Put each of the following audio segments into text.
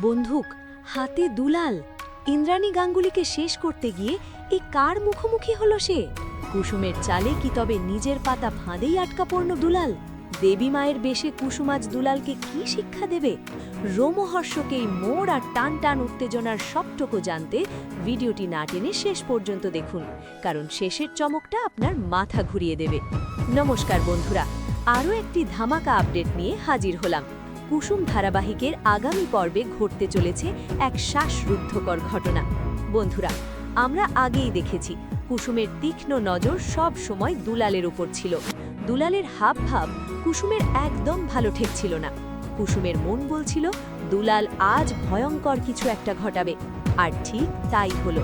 বন্দুক, হাতে দুলাল, ইন্দ্রাণী গাঙ্গুলিকে শেষ করতে গিয়ে এই কার মুখোমুখি হলো সে? কুসুমের চালে কি তবে নিজের পাতা ফাঁদেই আটকা পড়ল দুলাল? দেবী মায়ের বেশে কুসুমাজ দুলালকে কি শিক্ষা দেবে? রোমহর্ষকে এই মোড় আর টান টান উত্তেজনার সবটুকু জানতে ভিডিওটি না টেনে শেষ পর্যন্ত দেখুন, কারণ শেষের চমকটা আপনার মাথা ঘুরিয়ে দেবে। নমস্কার বন্ধুরা, আরও একটি ধামাকা আপডেট নিয়ে হাজির হলাম। কুসুম ধারাবাহিকের আগামী পর্বে ঘটতে চলেছে এক শ্বাসরুদ্ধকর ঘটনা। বন্ধুরা, আমরা আগেই দেখেছি, কুসুমের তীক্ষ্ণ নজর সব সময় দুলালের উপর ছিল। দুলালের হাব ভাব কুসুমের একদম ভালো ঠেকছিল না। কুসুমের মন বলছিল, দুলাল আজ ভয়ঙ্কর কিছু একটা ঘটাবে। আর ঠিক তাই হলো।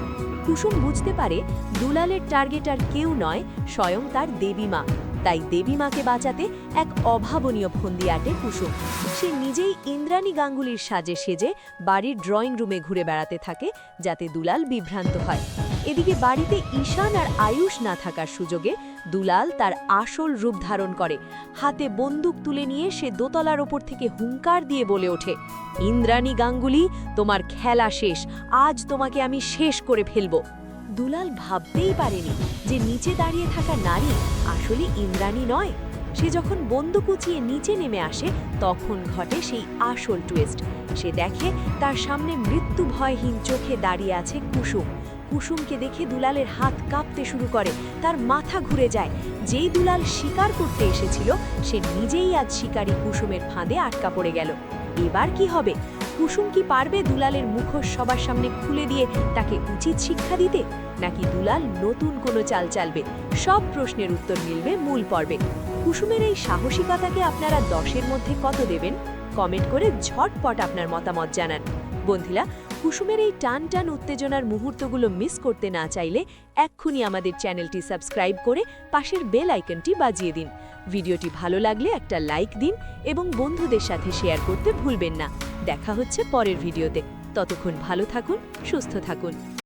কুসুম বুঝতে পারে, দুলালের টার্গেট আর কেউ নয়, স্বয়ং তার দেবীমা তাই দেবীমাকে বাঁচাতে এক অভাবনীয় ফন্দি আটে কুসুম। সে নিজেই ইন্দ্রাণী গাঙ্গুলির সাজে সেজে বাড়ির ড্রয়িং রুমে ঘুরে বেড়াতে থাকে যাতে দুলাল বিভ্রান্ত হয়। এদিকে বাড়িতে ঈশান আর আয়ুষ না থাকার সুযোগে দুলাল তার আসল রূপ ধারণ করে। হাতে বন্দুক তুলে নিয়ে সে দোতলার ওপর থেকে হুঙ্কার দিয়ে বলে ওঠে, ইন্দ্রাণী গাঙ্গুলি, তোমার খেলা শেষ। আজ তোমাকে আমি শেষ করে ফেলব। দুলাল ভাবতেই পারেনি যে নিচে দাঁড়িয়ে থাকা নারী আসলে ইন্দ্রাণী নয়। সে যখন বন্দুক উঁচিয়ে নিচে নেমে আসে, তখন ঘটে সেই আসল টুয়েস্ট সে দেখে তার সামনে মৃত্যু ভয়হীন চোখে দাঁড়িয়ে আছে কুসুম। কুসুমকে দেখে দুলালের হাত কাঁপতে শুরু করে, তার মাথা ঘুরে যায়। যেই দুলাল শিকার করতে এসেছিল, সে নিজেই আজ শিকারী কুসুমের ফাঁদে আটকা পড়ে গেল। এবার কি হবে? কুসুম কি পারবে দুলালের মুখোশ সবার সামনে খুলে দিয়ে তাকে উচিত শিক্ষা দিতে? নাকি দুলাল নতুন কোনো চাল চালবে? সব প্রশ্নের উত্তর মিলবে মূল পর্বে। কুসুমের এই সাহসিকতাকে আপনারা দশের মধ্যে কত দেবেন? কমেন্ট করে ঝটপট আপনার মতামত জানান। বন্ধুরা, কুসুমের এই টান টান উত্তেজনার মুহূর্তগুলো মিস করতে না চাইলে এক্ষুনি আমাদের চ্যানেলটি সাবস্ক্রাইব করে পাশের বেল আইকনটি বাজিয়ে দিন। ভিডিওটি ভালো লাগলে একটা লাইক দিন এবং বন্ধুদের সাথে শেয়ার করতে ভুলবেন না। দেখা হচ্ছে পরের ভিডিওতে। ততক্ষণ ভালো থাকুন সুস্থ থাকুন।